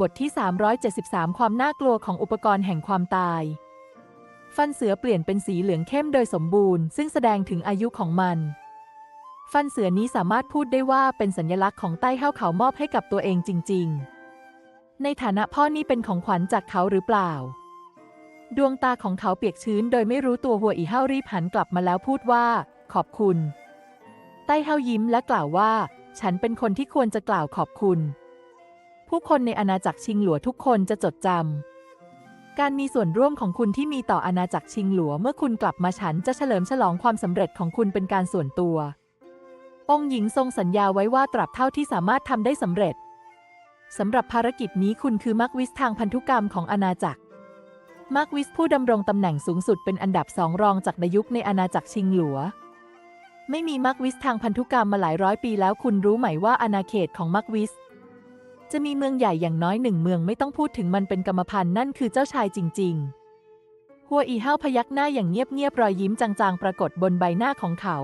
บทที่ 373 ความน่ากลัวของอุปกรณ์แห่งความตาย ฟันเสือเปลี่ยนเป็นสีเหลืองเข้มโดยสมบูรณ์ ซึ่งแสดงถึงอายุของมัน ฟันเสือนี้สามารถพูดได้ว่าเป็นสัญลักษณ์ของใต้เห้าเขามอบให้กับตัวเองจริง ๆ ในฐานะพ่อนี่เป็นของขวัญจากเขาหรือเปล่า ดวงตาของเขาเปียกชื้น โดยไม่รู้ตัวหัวอีเห้ารีบหันกลับมาแล้วพูดว่า ขอบคุณ ใต้เห้ายิ้มและกล่าวว่า ฉันเป็นคนที่ควรจะกล่าวขอบคุณ ผู้คนในอาณาจักรชิงหลัวทุกคนจะจดจำการมีส่วนร่วมของคุณที่มีต่ออาณาจักรชิงหลัวเมื่อคุณกลับมาฉันจะเฉลิมฉลองความสำเร็จของคุณเป็นการส่วนตัว องค์หญิงทรงสัญญาไว้ว่าตราบเท่าที่สามารถทำได้สำเร็จสำหรับภารกิจนี้คุณคือมักวิสทางพันธุกรรมของอาณาจักรมาร์ควิสผู้ดำรงตำแหน่งสูงสุดเป็นอันดับสองรองจากดยุคในอาณาจักรชิงหลัว ไม่มีมาร์ควิสทางพันธุกรรมมาหลายร้อยปีแล้วคุณรู้ไหมว่าอาณาเขตของมาร์ควิส จะมีเมืองใหญ่อย่างน้อยหนึ่งเมืองไม่ต้องพูดถึงมันเป็นกรรมพันธุ์นั่นคือเจ้าชายจริง ๆ หัวอีเห้าพยักหน้าอย่างเงียบๆรอยยิ้มจางๆ ปรากฏบนใบหน้าของเขา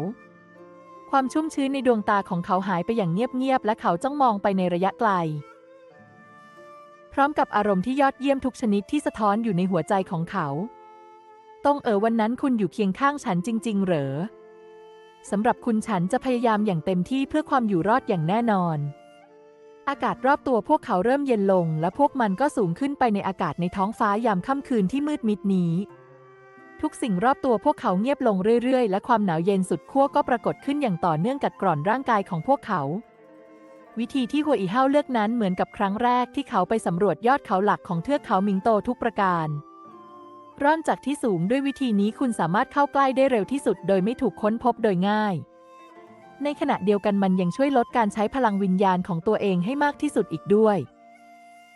ความชุ่มชื้นในดวงตาของเขาหายไปอย่างเงียบๆและเขาจ้องมองไปในระยะไกล พร้อมกับอารมณ์ที่ยอดเยี่ยมทุกชนิดที่สะท้อนอยู่ในหัวใจของเขาตรงเอ๋อวันนั้นคุณอยู่เคียงข้างฉันจริง ๆ เหรอสำหรับคุณฉันจะพยายามอย่างเต็มที่เพื่อความอยู่รอดอย่างแน่นอน อากาศรอบตัวพวกเขาเริ่มเย็นลง และพวกมันก็สูงขึ้นไปในอากาศในท้องฟ้ายามค่ำคืนที่มืดมิดนี้ ทุกสิ่งรอบตัวพวกเขาเงียบลงเรื่อยๆ และความหนาวเย็นสุดขั้วก็ปรากฏขึ้นอย่างต่อเนื่องกัดกร่อนร่างกายของพวกเขา วิธีที่หัวอีเฮาเลือกนั้นเหมือนกับครั้งแรกที่เขาไปสำรวจยอดเขาหลักของเทือกเขามิงโตทุกประการ ร่อนจากที่สูงด้วยวิธีนี้คุณสามารถเข้าใกล้ได้เร็วที่สุด โดยไม่ถูกค้นพบโดยง่าย ในขณะเดียวกันมันยังช่วยลดการใช้พลังวิญญาณของตัวเองให้มากที่สุดอีกด้วย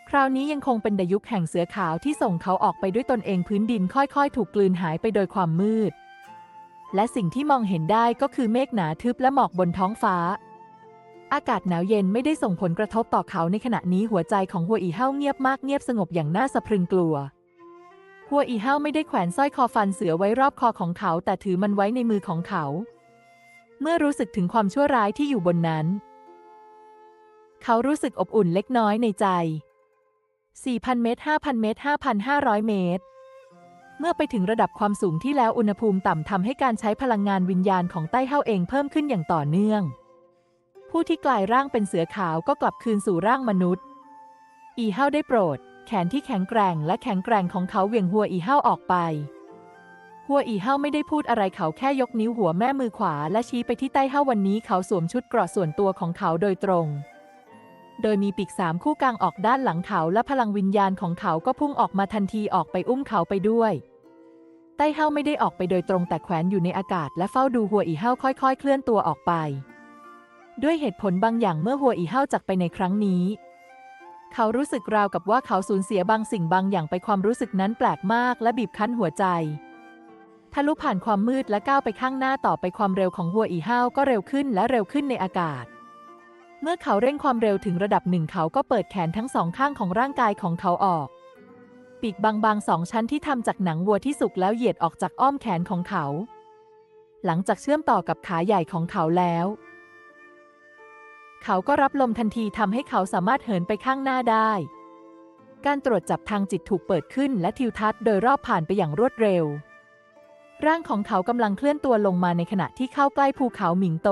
คราวนี้ยังคงเป็นดยุคแห่งเสือขาวที่ส่งเขาออกไปด้วยตนเองพื้นดินค่อยๆ ถูกกลืนหายไปโดยความมืด และสิ่งที่มองเห็นได้ก็คือเมฆหนาทึบและหมอกบนท้องฟ้า อากาศหนาวเย็นไม่ได้ส่งผลกระทบต่อเขาในขณะนี้หัวใจของหัวอีเฮาเงียบมากเงียบสงบอย่างน่าสะพรึงกลัวหัวอีเฮาไม่ได้แขวนสร้อยคอฟันเสือไว้รอบคอของเขา แต่ถือมันไว้ในมือของเขา เมื่อรู้สึกถึงความชั่วร้ายที่อยู่บนนั้น เขารู้สึกอบอุ่นเล็กน้อยในใจ 4,000 เมตร 5,000 เมตร 5,500 เมตร เมื่อไปถึงระดับความสูงที่แล้วอุณหภูมิต่ำทำให้การใช้พลังงานวิญญาณของใต้เฮาเองเพิ่มขึ้นอย่างต่อเนื่อง ผู้ที่กลายร่างเป็นเสือขาวก็กลับคืนสู่ร่างมนุษย์ อีเฮาได้โปรด แขนที่แข็งแกร่งและแข็งแกร่งของเขาเหวี่ยงหัวอีเฮาออกไป หัวอีเฮาไม่ได้พูดอะไรเขาแค่ยกนิ้วหัวแม่มือขวา และชี้ไปที่ใต้เฮาวันนี้เขาสวมชุดเกราะส่วนตัวของเขาโดยตรง โดยมีปีกสามคู่กลางออกด้านหลังเขาและพลังวิญญาณของเขาก็พุ่งออกมาทันทีออกไปอุ้มเขาไปด้วยไต้เฮาไม่ได้ออกไปโดยตรงแต่แขวนอยู่ในอากาศและเฝ้าดูหัวอีเฮาค่อยๆ เคลื่อนตัวออกไป ด้วยเหตุผลบางอย่างเมื่อหัวอีเฮาจากไปในครั้งนี้ เขารู้สึกราวกับว่าเขาสูญเสียบางสิ่งบางอย่างไปความรู้สึกนั้นแปลกมากและบีบคั้นหัวใจ ทะลุผ่านความมืดและก้าวไปข้างหน้าต่อไปความเร็วของหัวอีเฮาวก็เร็วขึ้นและเร็วขึ้นในอากาศ เมื่อเขาเร่งความเร็วถึงระดับหนึ่งเขาก็เปิดแขนทั้งสองข้างของร่างกายของเขาออก ปีกบางๆสองชั้นที่ทำจากหนังวัวที่สุกแล้วเหยียดออกจากอ้อมแขนของเขา หลังจากเชื่อมต่อกับขาใหญ่ของเขาแล้ว เขาก็รับลมทันทีทำให้เขาสามารถเหินไปข้างหน้าได้การตรวจจับทางจิตถูกเปิดขึ้นและทิวทัศน์โดยรอบผ่านไปอย่างรวดเร็ว ร่างของเขากำลังเคลื่อนตัวลงมาในขณะที่เข้าใกล้ภูเขาหมิงโต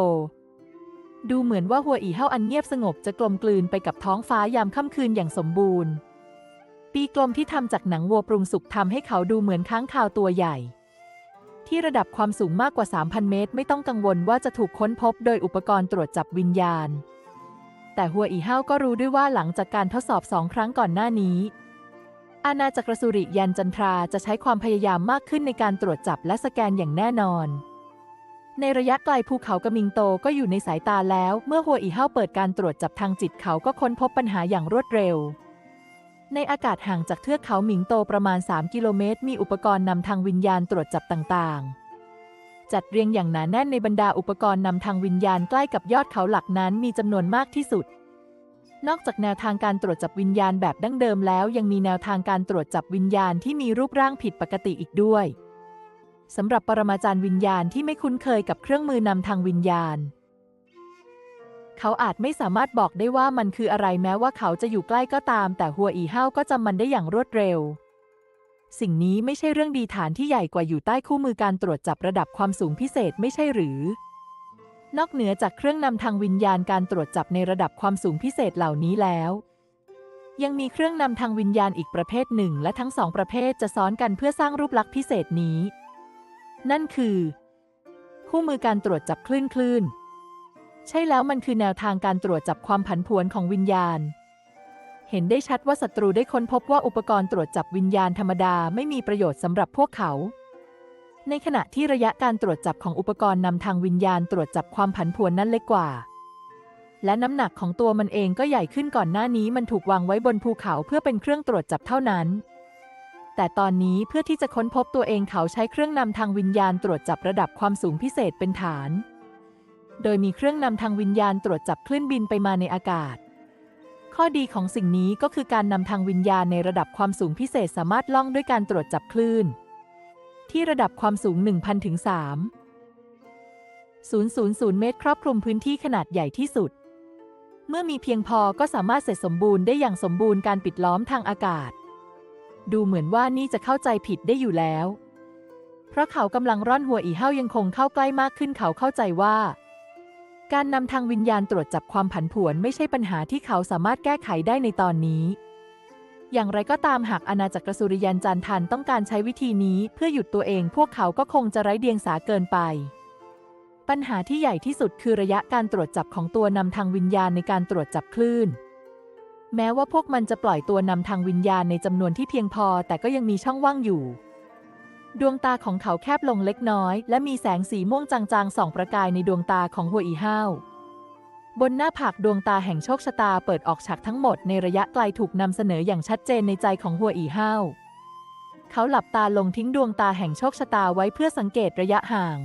ดูเหมือนว่าหัวอีเฮาอันเงียบสงบจะกลมกลืนไปกับท้องฟ้ายามค่ำคืนอย่างสมบูรณ์ ปีกลมที่ทำจากหนังวัวปรุงสุกทำให้เขาดูเหมือนค้างคาวตัวใหญ่ ที่ระดับความสูงมากกว่า 3,000 เมตร ไม่ต้องกังวลว่าจะถูกค้นพบโดยอุปกรณ์ตรวจจับวิญญาณ แต่หัวอีเฮาก็รู้ด้วยว่าหลังจากการทดสอบสองครั้งก่อนหน้านี้ อาณาจักรสุริยันจันทราจะใช้ความพยายามมากขึ้นในการตรวจจับและสแกนอย่างแน่นอน ในระยะไกลภูเขากระมิงโตก็อยู่ในสายตาแล้ว เมื่อหัวอีเฮาเปิดการตรวจจับทางจิตเขาก็ค้นพบปัญหาอย่างรวดเร็ว ในอากาศห่างจากเทือกเขาหมิงโตประมาณ 3 กิโลเมตร มีอุปกรณ์นำทางวิญญาณตรวจจับต่างๆจัดเรียงอย่างหนาแน่นในบรรดาอุปกรณ์นำทางวิญญาณใกล้กับยอดเขาหลักนั้นมีจำนวนมากที่สุด นอกจากแนวทางการตรวจจับวิญญาณแบบดั้งเดิมแล้ว ยังมีแนวทางการตรวจจับวิญญาณที่มีรูปร่างผิดปกติอีกด้วยสำหรับปรมาจารย์วิญญาณที่ไม่คุ้นเคยกับเครื่องมือนำทางวิญญาณ เขาอาจไม่สามารถบอกได้ว่ามันคืออะไรแม้ว่าเขาจะอยู่ใกล้ก็ตาม แต่หัวอีเฮาก็จำมันได้อย่างรวดเร็ว สิ่งนี้ไม่ใช่เรื่องดีฐานที่ใหญ่กว่าอยู่ใต้คู่มือการตรวจจับระดับความสูงพิเศษไม่ใช่หรือ นอกเหนือจากเครื่องนำทางวิญญาณการตรวจจับในระดับความสูงพิเศษเหล่านี้แล้ว ยังมีเครื่องนำทางวิญญาณอีกประเภทหนึ่ง และทั้งสองประเภทจะซ้อนกันเพื่อสร้างรูปลักษณ์พิเศษนี้ นั่นคือ คู่มือการตรวจจับคลื่นคลื่น ใช่แล้วมันคือแนวทางการตรวจจับความผันผวนของวิญญาณ เห็นได้ชัดว่าศัตรูได้ค้นพบว่าอุปกรณ์ตรวจจับวิญญาณธรรมดาไม่มีประโยชน์สำหรับพวกเขา ในขณะที่ระยะการตรวจจับของอุปกรณ์นำทางวิญญาณตรวจจับความผันผวนนั้นเล็กกว่า และน้ำหนักของตัวมันเองก็ใหญ่ขึ้นก่อนหน้านี้มันถูกวางไว้บนภูเขาเพื่อเป็นเครื่องตรวจจับเท่านั้น แต่ตอนนี้เพื่อที่จะค้นพบตัวเองเขาใช้เครื่องนำทางวิญญาณตรวจจับระดับความสูงพิเศษเป็นฐาน โดยมีเครื่องนำทางวิญญาณตรวจจับคลื่นบินไปมาในอากาศข้อดีของสิ่งนี้ก็คือการนำทางวิญญาณในระดับความสูงพิเศษสามารถล่องด้วยการตรวจจับคลื่น ที่ระดับความสูง 1,000 ถึง 3 000 เมตร ครอบคลุมพื้นที่ขนาดใหญ่ที่สุด เมื่อมีเพียงพอก็สามารถเสร็จสมบูรณ์ได้อย่างสมบูรณ์การปิดล้อมทางอากาศ ดูเหมือนว่านี่จะเข้าใจผิดได้อยู่แล้ว เพราะเขากำลังร่อนหัวอีเห้ายังคงเข้าใกล้มากขึ้นเขาเข้าใจว่า การนำทางวิญญาณตรวจจับความผันผวนไม่ใช่ปัญหาที่เขาสามารถแก้ไขได้ในตอนนี้ อย่างไรก็ตามหากอาณาจักรสุริยันจันทันต้องการใช้วิธีนี้เพื่อหยุดตัวเอง พวกเขาก็คงจะไร้เดียงสาเกินไป ปัญหาที่ใหญ่ที่สุดคือระยะการตรวจจับของตัวนำทางวิญญาณในการตรวจจับคลื่น แม้ว่าพวกมันจะปล่อยตัวนำทางวิญญาณในจำนวนที่เพียงพอ แต่ก็ยังมีช่องว่างอยู่ ดวงตาของเขาแคบลงเล็กน้อย และมีแสงสีม่วงจางๆส่องประกายในดวงตาของหัวอีห้าว บนหน้าผากดวงตาแห่งโชคชะตาเปิดออกฉากทั้งหมดในระยะไกลถูกนำเสนออย่างชัดเจนในใจของหัวอีห้าวเขาหลับตาลงทิ้งดวงตาแห่งโชคชะตาไว้เพื่อสังเกตระยะห่าง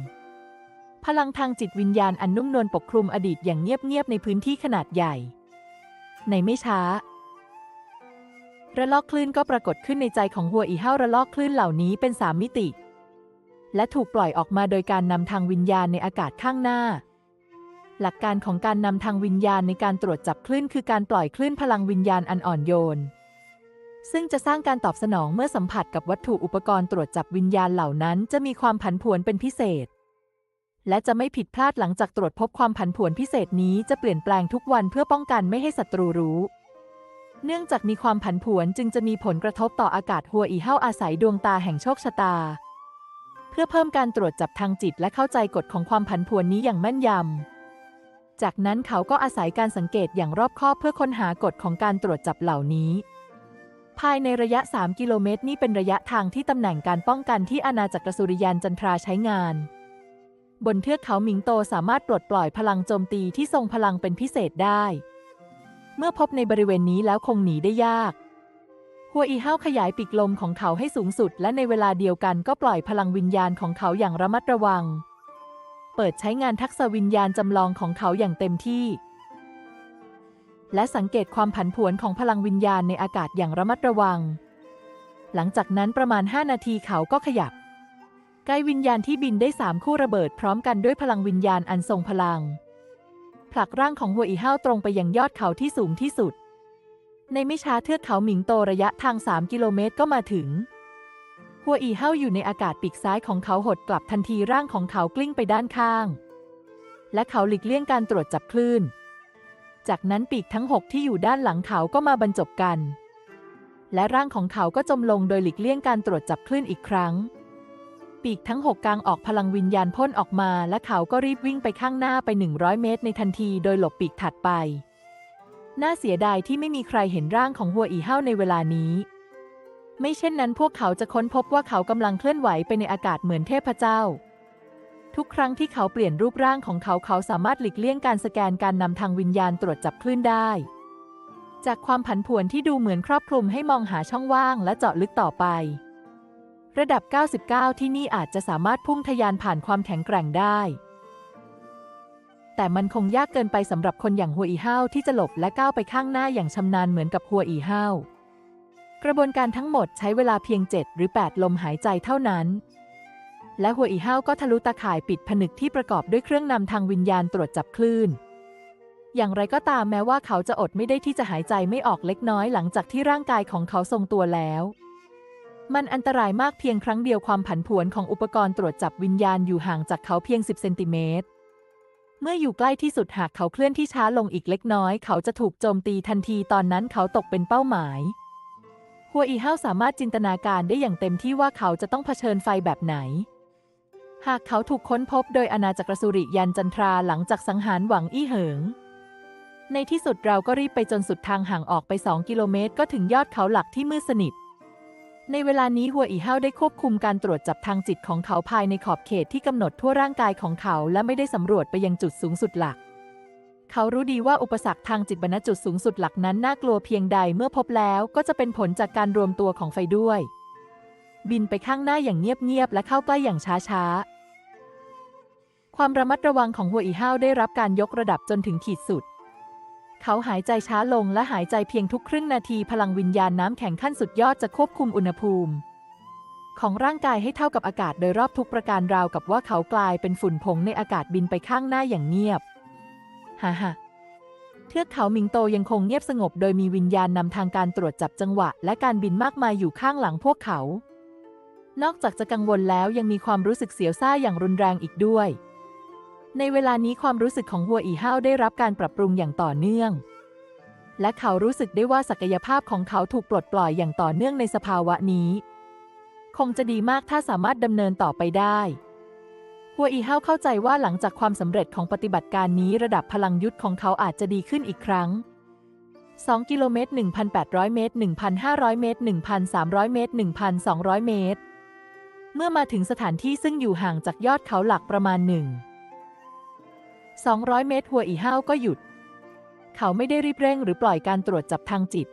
พลังทางจิตวิญญาณอันนุ่มนวลปกคลุมอดีตอย่างเงียบๆในพื้นที่ขนาดใหญ่ ในไม่ช้า ระลอกคลื่นก็ปรากฏขึ้นในใจของหัวอีห้าวระลอกคลื่นเหล่านี้เป็นสามมิติ และถูกปล่อยออกมาโดยการนำทางวิญญาณในอากาศข้างหน้า หลักการของการนำทางวิญญาณในการตรวจจับคลื่นคือการปล่อยคลื่นพลังวิญญาณอันอ่อนโยน ซึ่งจะสร้างการตอบสนองเมื่อสัมผัสกับวัตถุอุปกรณ์ตรวจจับวิญญาณเหล่านั้น จะมีความผันผวนเป็นพิเศษ และจะไม่ผิดพลาดหลังจากตรวจพบความผันผวนพิเศษนี้จะเปลี่ยนแปลงทุกวันเพื่อป้องกันไม่ให้ศัตรูรู้ เนื่องจากมีความผันผวนจึงจะมีผลกระทบต่ออากาศหัวอีเห้าอาศัยดวงตาแห่งโชคชะตา เพื่อเพิ่มการตรวจจับทางจิตและเข้าใจกฎของความผันผวนนี้อย่างแม่นยำ จากนั้นเขาก็อาศัยการสังเกตอย่างรอบคอบเพื่อค้นหากฎของการตรวจจับเหล่านี้ ภายในระยะ 3 กิโลเมตร นี่เป็นระยะทางที่ตำแหน่งการป้องกันที่อาณาจักรสุริยันจันทราใช้งาน บนเทือกเขาหมิงโตสามารถปลดปล่อยพลังโจมตีที่ทรงพลังเป็นพิเศษได้ เมื่อพบในบริเวณนี้แล้วคงหนีได้ยากหัวอีเห้าขยายปีกลมของเขาให้สูงสุด และในเวลาเดียวกันก็ปล่อยพลังวิญญาณของเขาอย่างระมัดระวัง เปิดใช้งานทักษะวิญญาณจำลองของเขาอย่างเต็มที่ และสังเกตความผันผวนของพลังวิญญาณในอากาศอย่างระมัดระวัง หลังจากนั้นประมาณ 5 นาทีเขาก็ขยับไกวิญญาณที่บินได้สามคู่ระเบิดพร้อมกันด้วยพลังวิญญาณอันทรงพลัง ผลักร่างของหัวอีห้าวตรงไปยังยอดเขาที่สูงที่สุด ในไม่ช้าเทือกเขาหมิงโตระยะทาง 3 กิโลเมตรก็มาถึง หัวอีเห้าอยู่ในอากาศปีกซ้ายของเขาหดกลับทันทีร่างของเขากลิ้งไปด้านข้าง และเขาหลีกเลี่ยงการตรวจจับคลื่น จากนั้นปีกทั้งหกที่อยู่ด้านหลังเขาก็มาบรรจบกัน และร่างของเขาก็จมลงโดยหลีกเลี่ยงการตรวจจับคลื่นอีกครั้ง ปีกทั้งหกกลางออกพลังวิญญาณพ่นออกมา และเขาก็รีบวิ่งไปข้างหน้าไป 100 เมตร ในทันทีโดยหลบปีกถัดไป น่าเสียดายที่ไม่มีใครเห็นร่างของหัวอีเห้าในเวลานี้ ไม่เช่นนั้นพวกเขาจะค้นพบว่าเขากำลังเคลื่อนไหวไปในอากาศเหมือนเทพเจ้า ทุกครั้งที่เขาเปลี่ยนรูปร่างของเขาเขาสามารถหลีกเลี่ยงการสแกนการนำทางวิญญาณตรวจจับคลื่นได้ จากความผันผวนที่ดูเหมือนครอบคลุมให้มองหาช่องว่างและเจาะลึกต่อไป ระดับ 99 ที่นี่อาจจะสามารถพุ่งทะยานผ่านความแข็งแกร่งได้แต่มันคงยากเกินไปสำหรับคนอย่างหัวอีห้าวที่จะหลบและก้าวไปข้างหน้าอย่างชำนาญเหมือนกับหัวอีห้าว กระบวนการทั้งหมดใช้เวลาเพียง 7 หรือ 8 ลมหายใจเท่านั้น และหัวอีห้าวก็ทะลุตาข่ายปิดผนึกที่ประกอบด้วยเครื่องนำทางวิญญาณตรวจจับคลื่น อย่างไรก็ตามแม้ว่าเขาจะอดไม่ได้ที่จะหายใจไม่ออกเล็กน้อยหลังจากที่ร่างกายของเขาทรงตัวแล้ว มันอันตรายมากเพียงครั้งเดียวความผันผวนของอุปกรณ์ตรวจจับวิญญาณอยู่ห่างจากเขาเพียง 10 เซนติเมตรเมื่ออยู่ใกล้ที่สุดหากเขาเคลื่อนที่ช้าลงอีกเล็กน้อย เขาจะถูกโจมตีทันทีตอนนั้นเขาตกเป็นเป้าหมาย หัวอีเฮาสามารถจินตนาการได้อย่างเต็มที่ว่าเขาจะต้องเผชิญไฟแบบไหน หากเขาถูกค้นพบโดยอาณาจักรสุริยันจันทราหลังจากสังหารหวังอี้เหิง ในที่สุดเราก็รีบไปจนสุดทางห่างออกไป 2 กิโลเมตร ก็ถึงยอดเขาหลักที่มืดสนิท ในเวลานี้หัวอีเฮาได้ควบคุมการตรวจจับทางจิตของเขาภายในขอบเขตที่กำหนดทั่วร่างกายของเขา และไม่ได้สำรวจไปยังจุดสูงสุดหลัก เขารู้ดีว่าอุปสรรคทางจิตบรรณจุดสูงสุดหลักนั้นน่ากลัวเพียงใดเมื่อพบแล้วก็จะเป็นผลจากการรวมตัวของไฟด้วย บินไปข้างหน้าอย่างเงียบๆและเข้าใกล้อย่างช้าๆ ความระมัดระวังของหัวอีเฮาวได้รับการยกระดับจนถึงขีดสุด เขาหายใจช้าลงและหายใจเพียงทุกครึ่งนาทีพลังวิญญาณน้ำแข็งขั้นสุดยอดจะควบคุมอุณหภูมิของร่างกายให้เท่ากับอากาศโดยรอบทุกประการราวกับว่าเขากลายเป็นฝุ่นผงในอากาศบินไปข้างหน้าอย่างเงียบ ฮ่าฮ่าเทือกเขาหมิงโตยังคงเงียบสงบโดยมีวิญญาณนำทางการตรวจจับจังหวะ และการบินมากมายอยู่ข้างหลังพวกเขา นอกจากจะกังวลแล้วยังมีความรู้สึกเสียวซ่าอย่างรุนแรงอีกด้วย ในเวลานี้ความรู้สึกของหัวอีห้าวได้รับการปรับปรุงอย่างต่อเนื่อง และเขารู้สึกได้ว่าศักยภาพของเขาถูกปลดปล่อยอย่างต่อเนื่องในสภาวะนี้ คงจะดีมากถ้าสามารถดำเนินต่อไปได้ หัวอีห้าวเข้าใจว่าหลังจากความสำเร็จของปฏิบัติการนี้ระดับพลังยุทธของเขาอาจจะดีขึ้นอีกครั้ง 2 กิโลเมตร 1,800 เมตร 1,500 เมตร 1,300 เมตร 1,200 เมตร เมื่อมาถึงสถานที่ซึ่งอยู่ห่างจากยอดเขาหลักประมาณหนึ่ง200 เมตร หัวอีห้าวก็หยุด เขาไม่ได้รีบเร่งหรือปล่อยการตรวจจับทางจิต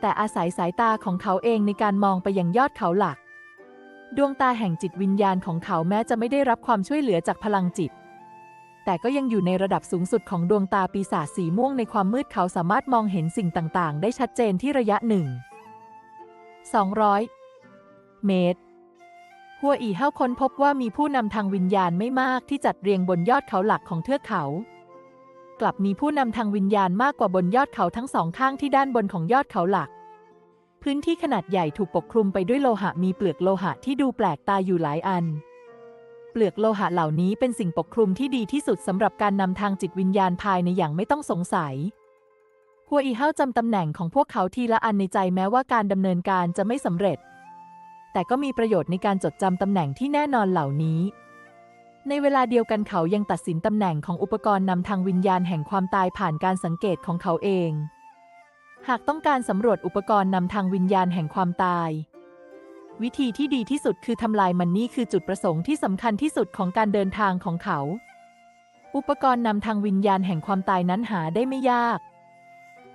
แต่อาศัยสายตาของเขาเองในการมองไปยังยอดเขาหลัก ดวงตาแห่งจิตวิญญาณของเขาแม้จะไม่ได้รับความช่วยเหลือจากพลังจิต แต่ก็ยังอยู่ในระดับสูงสุดของดวงตาปีศาจสีม่วงในความมืดเขาสามารถมองเห็นสิ่งต่าง ๆ ได้ชัดเจนที่ระยะหนึ่ง200 เมตร หัวอีเฮาค้นพบว่ามีผู้นำทางวิญญาณไม่มากที่จัดเรียงบนยอดเขาหลักของเทือกเขา กลับมีผู้นำทางวิญญาณมากกว่าบนยอดเขาทั้งสองข้างที่ด้านบนของยอดเขาหลัก พื้นที่ขนาดใหญ่ถูกปกคลุมไปด้วยโลหะมีเปลือกโลหะที่ดูแปลกตาอยู่หลายอัน เปลือกโลหะเหล่านี้เป็นสิ่งปกคลุมที่ดีที่สุดสำหรับการนำทางจิตวิญญาณภายในอย่างไม่ต้องสงสัยหัวอีเฮาจำตำแหน่งของพวกเขาทีละอันในใจแม้ว่าการดำเนินการจะไม่สำเร็จ แต่ก็มีประโยชน์ในการจดจำตำแหน่งที่แน่นอนเหล่านี้ ในเวลาเดียวกันเขายังตัดสินตำแหน่งของอุปกรณ์นำทางวิญญาณแห่งความตายผ่านการสังเกตของเขาเอง หากต้องการสำรวจอุปกรณ์นำทางวิญญาณแห่งความตาย วิธีที่ดีที่สุดคือทำลายมันนี่คือจุดประสงค์ที่สำคัญที่สุดของการเดินทางของเขา อุปกรณ์นำทางวิญญาณแห่งความตายนั้นหาได้ไม่ยาก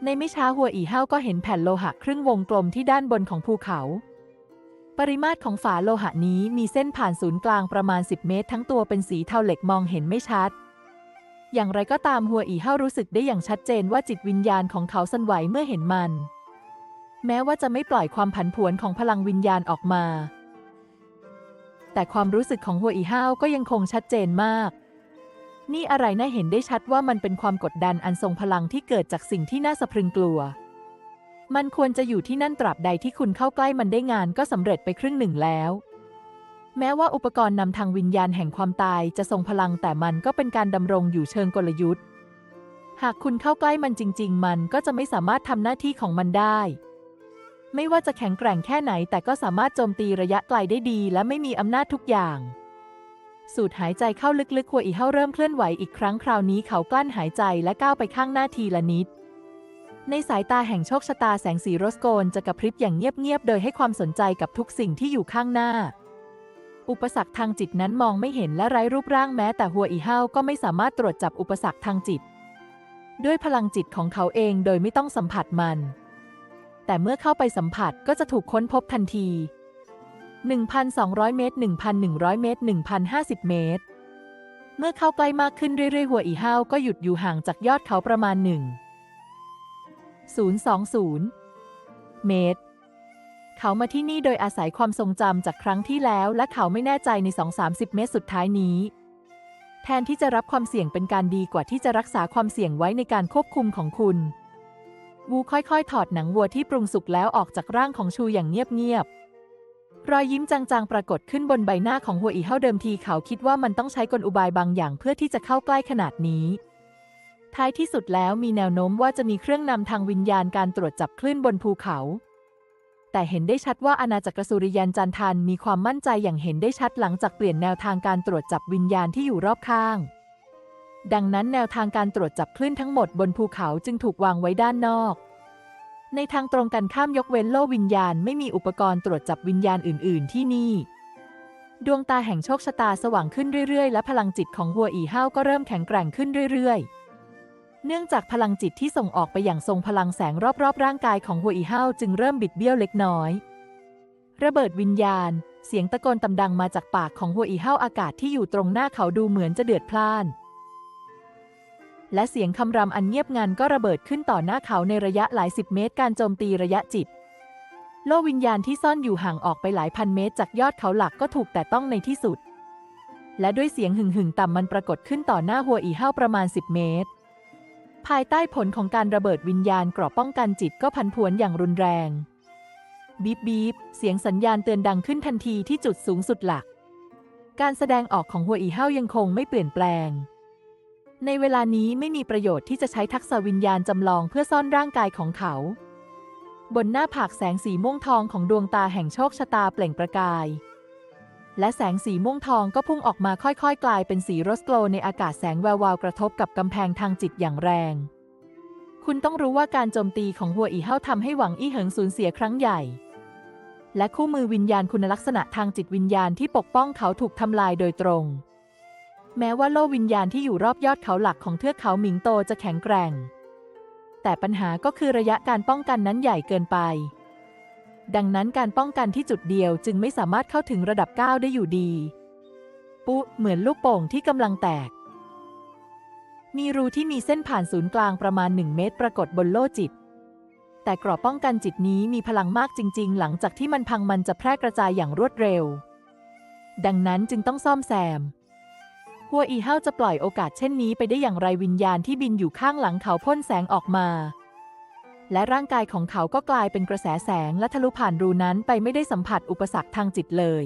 ในไม่ช้าหัวอีเฮาก็เห็นแผ่นโลหะครึ่งวงกลมที่ด้านบนของภูเขา ปริมาตรของฝาโลหะนี้มีเส้นผ่านศูนย์กลางประมาณ 10 เมตร ทั้งตัวเป็นสีเทาเหล็กมองเห็นไม่ชัด อย่างไรก็ตามหัวอีเฮารู้สึกได้อย่างชัดเจนว่าจิตวิญญาณของเขาสั่นไหวเมื่อเห็นมัน แม้ว่าจะไม่ปล่อยความผันผวนของพลังวิญญาณออกมา แต่ความรู้สึกของหัวอีเฮาก็ยังคงชัดเจนมาก นี่อะไรน่าเห็นได้ชัดว่ามันเป็นความกดดันอันทรงพลังที่เกิดจากสิ่งที่น่าสะพรึงกลัว มันควรจะอยู่ที่นั่นตราบใดที่คุณเข้าใกล้มันได้งานก็สำเร็จไปครึ่งหนึ่งแล้ว แม้ว่าอุปกรณ์นำทางวิญญาณแห่งความตายจะทรงพลังแต่มันก็เป็นการดำรงอยู่เชิงกลยุทธ์ หากคุณเข้าใกล้มันจริง ๆ มันก็จะไม่สามารถทำหน้าที่ของมันได้ ไม่ว่าจะแข็งแกร่งแค่ไหน แต่ก็สามารถโจมตีระยะไกลได้ดี และไม่มีอำนาจทุกอย่าง สูดหายใจเข้าลึกๆ หัวอีเฮาเริ่มเคลื่อนไหวอีกครั้งคราวนี้เขากลั้นหายใจและก้าวไปข้างหน้าทีละนิดในสายตาแห่งโชคชะตาแสงสีโรสโกนจะกระพริบอย่างเงียบๆ โดยให้ความสนใจกับทุกสิ่งที่อยู่ข้างหน้า อุปสรรคทางจิตนั้นมองไม่เห็นและไร้รูปร่างแม้แต่หัวอีเฮาก็ไม่สามารถตรวจจับอุปสรรคทางจิต ด้วยพลังจิตของเขาเองโดยไม่ต้องสัมผัสมัน แต่เมื่อเข้าไปสัมผัสก็จะถูกค้นพบทันที 1,200 เมตร 1,100 เมตร 1,050 เมตร เมื่อเข้าใกล้มากขึ้นเรื่อยๆ หัวอีห้าวก็หยุดอยู่ห่างจากยอดเขาประมาณ1 020 เมตร เขามาที่นี่โดยอาศัยความทรงจำจากครั้งที่แล้ว และเขาไม่แน่ใจใน 2-30 เมตรสุดท้ายนี้ แทนที่จะรับความเสี่ยงเป็นการดีกว่าที่จะรักษาความเสี่ยงไว้ในการควบคุมของคุณ วูค่อยๆ ถอดหนังวัวที่ปรุงสุกแล้วออกจากร่างของชูอย่างเงียบๆ รอยยิ้มจางๆ ปรากฏขึ้นบนใบหน้าของหัวอีเฮาเดิมทีเขาคิดว่ามันต้องใช้กลอุบายบางอย่างเพื่อที่จะเข้าใกล้ขนาดนี้ท้ายที่สุดแล้วมีแนวโน้มว่าจะมีเครื่องนำทางวิญญาณการตรวจจับคลื่นบนภูเขา แต่เห็นได้ชัดว่าอาณาจักรสุริยันจันทันมีความมั่นใจอย่างเห็นได้ชัดหลังจากเปลี่ยนแนวทางการตรวจจับวิญญาณที่อยู่รอบข้าง ดังนั้นแนวทางการตรวจจับคลื่นทั้งหมดบนภูเขาจึงถูกวางไว้ด้านนอก ในทางตรงกันข้ามยกเว้นโล่วิญญาณไม่มีอุปกรณ์ตรวจจับวิญญาณอื่น ๆ ที่นี่ ดวงตาแห่งโชคชะตาสว่างขึ้นเรื่อย ๆ และพลังจิตของหัวอีห้าวก็เริ่มแข็งแกร่งขึ้นเรื่อย ๆ เนื่องจากพลังจิตที่ส่งออกไปอย่างทรงพลังแสงรอบๆ ร่างกายของหัวอีห้าจึงเริ่มบิดเบี้ยวเล็กน้อย ระเบิดวิญญาณ เสียงตะโกนตำดังมาจากปากของหัวอีห้าอากาศที่อยู่ตรงหน้าเขาดูเหมือนจะเดือดพล่าน และเสียงคำรำอันเงียบงันก็ระเบิดขึ้นต่อหน้าเขาในระยะหลายสิบเมตร การโจมตีระยะจิต โลกวิญญาณที่ซ่อนอยู่ห่างออกไปหลายพันเมตร จากยอดเขาหลักก็ถูกแต่ต้องในที่สุด และด้วยเสียงหึ่งหึ่งๆต่ำมันปรากฏขึ้นต่อหน้าหัวอีเห้าประมาณ 10 เมตร ภายใต้ผลของการระเบิดวิญญาณกรอบป้องกันจิตก็พันผวนอย่างรุนแรง บีบบีบเสียงสัญญาณเตือนดังขึ้นทันทีที่จุดสูงสุดหลัก การแสดงออกของหัวอีเห้ายังคงไม่เปลี่ยนแปลง ในเวลานี้ไม่มีประโยชน์ที่จะใช้ทักษะวิญญาณจำลองเพื่อซ่อนร่างกายของเขา บนหน้าผากแสงสีม่วงทองของดวงตาแห่งโชคชะตาเปล่งประกาย และแสงสีม่วงทองก็พุ่งออกมาค่อยๆ กลายเป็นสีโรสโกลในอากาศแสงแวววาวกระทบกับกำแพงทางจิตอย่างแรง คุณต้องรู้ว่าการโจมตีของหัวอีเฮาทำให้หวังอี้เหิงสูญเสียครั้งใหญ่ และคู่มือวิญญาณคุณลักษณะทางจิตวิญญาณที่ปกป้องเขาถูกทำลายโดยตรง แม้ว่าโลวิญญาณที่อยู่รอบยอดเขาหลักของเทือกเขาหมิงโตจะแข็งแกร่ง แต่ปัญหาก็คือระยะการป้องกันนั้นใหญ่เกินไป ดังนั้นการป้องกันที่จุดเดียวจึงไม่สามารถเข้าถึงระดับ 9 ได้อยู่ดี ปุ๊เหมือนลูกโป่งที่กำลังแตก มีรูที่มีเส้นผ่านศูนย์กลางประมาณ 1 เมตรปรากฏบนโล่จิต แต่กรอบป้องกันจิตนี้มีพลังมากจริง ๆ หลังจากที่มันพังมันจะแพร่กระจายอย่างรวดเร็ว ดังนั้นจึงต้องซ่อมแซมหัวอีเฮาจะปล่อยโอกาสเช่นนี้ไปได้อย่างไรวิญญาณที่บินอยู่ข้างหลังเขาพ่นแสงออกมา และร่างกายของเขาก็กลายเป็นกระแสแสงและทะลุผ่านรูนั้นไปไม่ได้สัมผัสอุปสรรคทางจิตเลย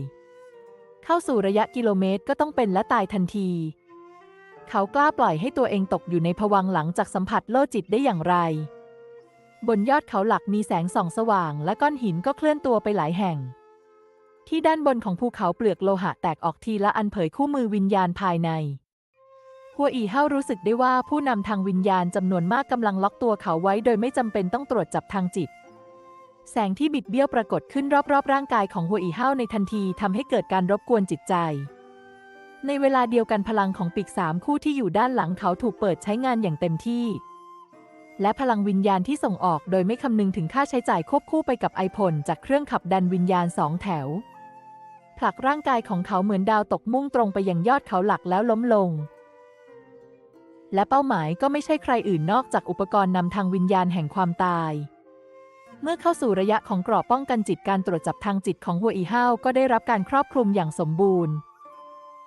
เข้าสู่ระยะกิโลเมตรก็ต้องเป็นและตายทันที เขากล้าปล่อยให้ตัวเองตกอยู่ในภวังหลังจากสัมผัสโลจิตได้อย่างไร บนยอดเขาหลักมีแสงส่องสว่าง และก้อนหินก็เคลื่อนตัวไปหลายแห่ง ที่ด้านบนของภูเขาเปลือกโลหะแตกออกทีละอันเผยคู่มือวิญญาณภายใน หัวอีเฮารู้สึกได้ว่าผู้นำทางวิญญาณจำนวนมากกำลังล็อกตัวเขาไว้โดยไม่จำเป็นต้องตรวจจับทางจิต แสงที่บิดเบี้ยวปรากฏขึ้นรอบๆ ร่างกายของหัวอีเฮาในทันทีทำให้เกิดการรบกวนจิตใจ ในเวลาเดียวกันพลังของปีกสามคู่ที่อยู่ด้านหลังเขาถูกเปิดใช้งานอย่างเต็มที่ และพลังวิญญาณที่ส่งออกโดยไม่คำนึงถึงค่าใช้จ่ายควบคู่ไปกับไอผลจากเครื่องขับดันวิญญาณสองแถว ผลักร่างกายของเขาเหมือนดาวตกมุ่งตรงไปยังยอดเขาหลักแล้วล้มลง และเป้าหมายก็ไม่ใช่ใครอื่นนอกจากอุปกรณ์นำทางวิญญาณแห่งความตาย เมื่อเข้าสู่ระยะของกรอบป้องกันจิตการตรวจจับทางจิตของหัวอีห้าวก็ได้รับการครอบคลุมอย่างสมบูรณ์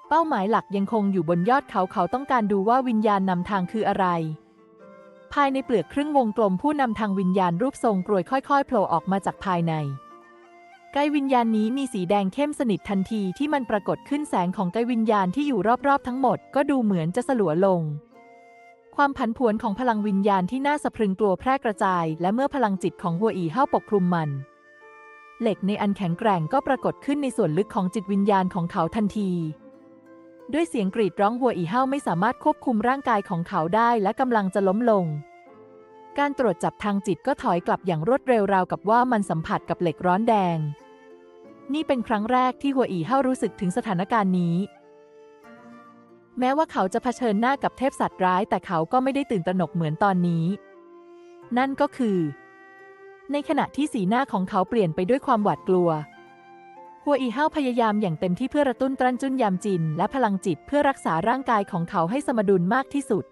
เป้าหมายหลักยังคงอยู่บนยอดเขาเขาต้องการดูว่าวิญญาณนำทางคืออะไร ภายในเปลือกครึ่งวงกลมผู้นำทางวิญญาณรูปทรงกรวยค่อยๆโผล่ออกมาจากภายในไกวิญญาณนี้มีสีแดงเข้มสนิททันทีที่มันปรากฏขึ้นแสงของไกวิญญาณที่อยู่รอบๆทั้งหมดก็ดูเหมือนจะสลัวลง ความผันผวนของพลังวิญญาณที่น่าสะพรึงกลัวแพร่กระจาย และเมื่อพลังจิตของหัวอีเข้าปกคลุมมัน เหล็กในอันแข็งแกร่งก็ปรากฏขึ้นในส่วนลึกของจิตวิญญาณของเขาทันที ด้วยเสียงกรีดร้องหัวอีเฮาไม่สามารถควบคุมร่างกายของเขาได้และกำลังจะล้มลง การตรวจจับทางจิตก็ถอยกลับอย่างรวดเร็วราวกับว่ามันสัมผัสกับเหล็กร้อนแดง นี่เป็นครั้งแรกที่หัวอีเฮารู้สึกถึงสถานการณ์นี้ แม้ว่าเขาจะเผชิญหน้ากับเทพสัตว์ร้าย แต่เขาก็ไม่ได้ตื่นตระหนกเหมือนตอนนี้ นั่นก็คือ ในขณะที่สีหน้าของเขาเปลี่ยนไปด้วยความหวาดกลัว หัวอีเฮาพยายามอย่างเต็มที่เพื่อระตุ้นตรันจุนยามจิน และพลังจิตเพื่อรักษาร่างกายของเขาให้สมดุลมากที่สุด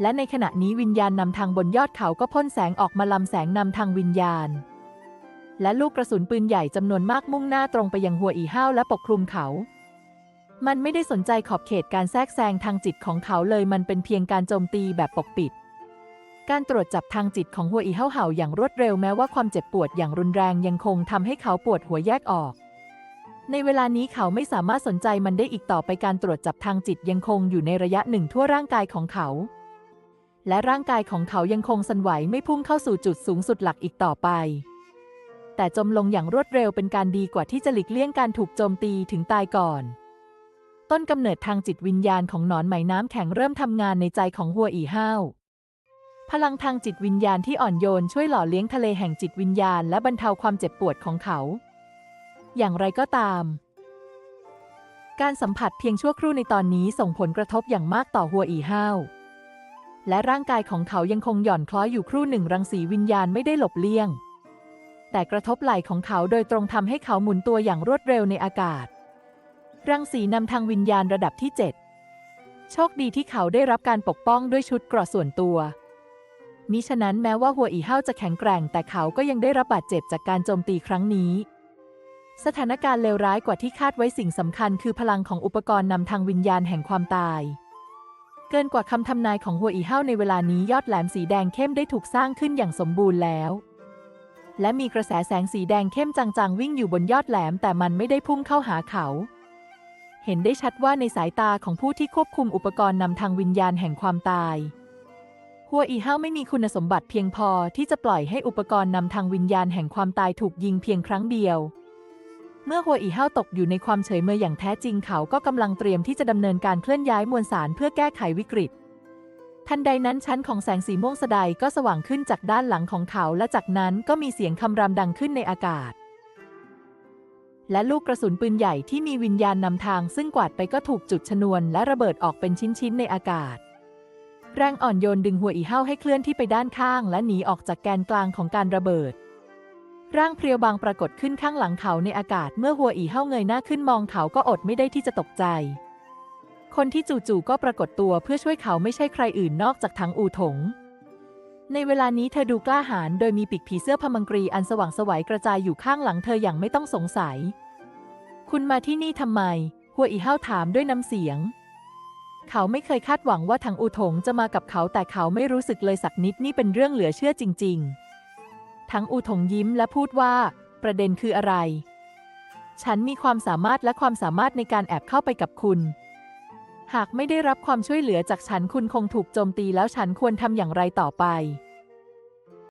และในขณะนี้วิญญาณนำทางบนยอดเขาก็พ่นแสงออกมาลำแสงนำทางวิญญาณ และลูกกระสุนปืนใหญ่จำนวนมากมุ่งหน้าตรงไปยังหัวอีเฮาและปกคลุมเขา มันไม่ได้สนใจขอบเขตการแทรกแซงทางจิตของเขาเลยมันเป็นเพียงการโจมตีแบบปกปิด การตรวจจับทางจิตของหัวอีเห่าเห่าอย่างรวดเร็วแม้ว่าความเจ็บปวดอย่างรุนแรงยังคงทำให้เขาปวดหัวแยกออก ในเวลานี้เขาไม่สามารถสนใจมันได้อีกต่อไปการตรวจจับทางจิตยังคงอยู่ในระยะหนึ่งทั่วร่างกายของเขา และร่างกายของเขายังคงสั่นไหวไม่พุ่งเข้าสู่จุดสูงสุดหลักอีกต่อไปแต่จมลงอย่างรวดเร็วเป็นการดีกว่าที่จะหลีกเลี่ยงการถูกโจมตีถึงตายก่อน ต้นกำเนิดทางจิตวิญญาณของหนอนไหมน้ำแข็งเริ่มทำงานในใจของหัวอีห้าวพลังทางจิตวิญญาณที่อ่อนโยนช่วยหล่อเลี้ยงทะเลแห่งจิตวิญญาณและบรรเทาความเจ็บปวดของเขา อย่างไรก็ตาม การสัมผัสเพียงชั่วครู่ในตอนนี้ส่งผลกระทบอย่างมากต่อหัวอีห้าวและร่างกายของเขายังคงหย่อนคล้อยอยู่ครู่หนึ่งรังสีวิญญาณไม่ได้หลบเลี่ยง แต่กระทบไหล่ของเขาโดยตรงทำให้เขาหมุนตัวอย่างรวดเร็วในอากาศ รังสีนำทางวิญญาณระดับที่ 7 โชคดีที่เขาได้รับการปกป้องด้วยชุดเกราะส่วนตัว มิฉะนั้นแม้ว่าหัวอีเห้าจะแข็งแกร่ง แต่เขาก็ยังได้รับบาดเจ็บจากการโจมตีครั้งนี้ สถานการณ์เลวร้ายกว่าที่คาดไว้สิ่งสำคัญคือพลังของอุปกรณ์นำทางวิญญาณแห่งความตาย เกินกว่าคำทำนายของหัวอีเห้าในเวลานี้ยอดแหลมสีแดงเข้มได้ถูกสร้างขึ้นอย่างสมบูรณ์แล้วและมีกระแสแสงสีแดงเข้มจางๆ วิ่งอยู่บนยอดแหลม แต่มันไม่ได้พุ่งเข้าหาเขา เห็นได้ชัดว่าในสายตาของผู้ที่ควบคุมอุปกรณ์นำทางวิญญาณแห่งความตาย หัวอีเห้าไม่มีคุณสมบัติเพียงพอที่จะปล่อยให้อุปกรณ์นำทางวิญญาณแห่งความตายถูกยิงเพียงครั้งเดียว เมื่อหัวอีเห้าตกอยู่ในความเฉยเมยอย่างแท้จริงเขาก็กำลังเตรียมที่จะดำเนินการเคลื่อนย้ายมวลสารเพื่อแก้ไขวิกฤต ทันใดนั้นชั้นของแสงสีม่วงสดายก็สว่างขึ้นจากด้านหลังของเขาและจากนั้นก็มีเสียงคำรามดังขึ้นในอากาศ และลูกกระสุนปืนใหญ่ที่มีวิญญาณนำทางซึ่งกวาดไปก็ถูกจุดชนวนและระเบิดออกเป็นชิ้นๆในอากาศ แรงอ่อนโยนดึงหัวอีเห้าให้เคลื่อนที่ไปด้านข้าง และหนีออกจากแกนกลางของการระเบิด ร่างเพรียวบางปรากฏขึ้นข้างหลังเขาในอากาศเมื่อหัวอีเห้าเงยหน้าขึ้นมองเขาก็อดไม่ได้ที่จะตกใจ คนที่จู่ๆก็ปรากฏตัวเพื่อช่วยเขาไม่ใช่ใครอื่นนอกจากถังอูถง ในเวลานี้เธอดูกล้าหาญโดยมีปีกผีเสื้อพมังกรีอันสว่างสวัยกระจายอยู่ข้างหลังเธออย่างไม่ต้องสงสัย คุณมาที่นี่ทำไม หัวอีเห้าถามด้วยน้ำเสียง เขาไม่เคยคาดหวังว่าถังอูถงจะมากับเขาแต่เขาไม่รู้สึกเลยสักนิดนี่เป็นเรื่องเหลือเชื่อจริงๆถังอูถงยิ้มและพูดว่า ประเด็นคืออะไร ฉันมีความสามารถและความสามารถในการแอบเข้าไปกับคุณ หากไม่ได้รับความช่วยเหลือจากฉันคุณคงถูกโจมตีแล้วฉันควรทำอย่างไรต่อไป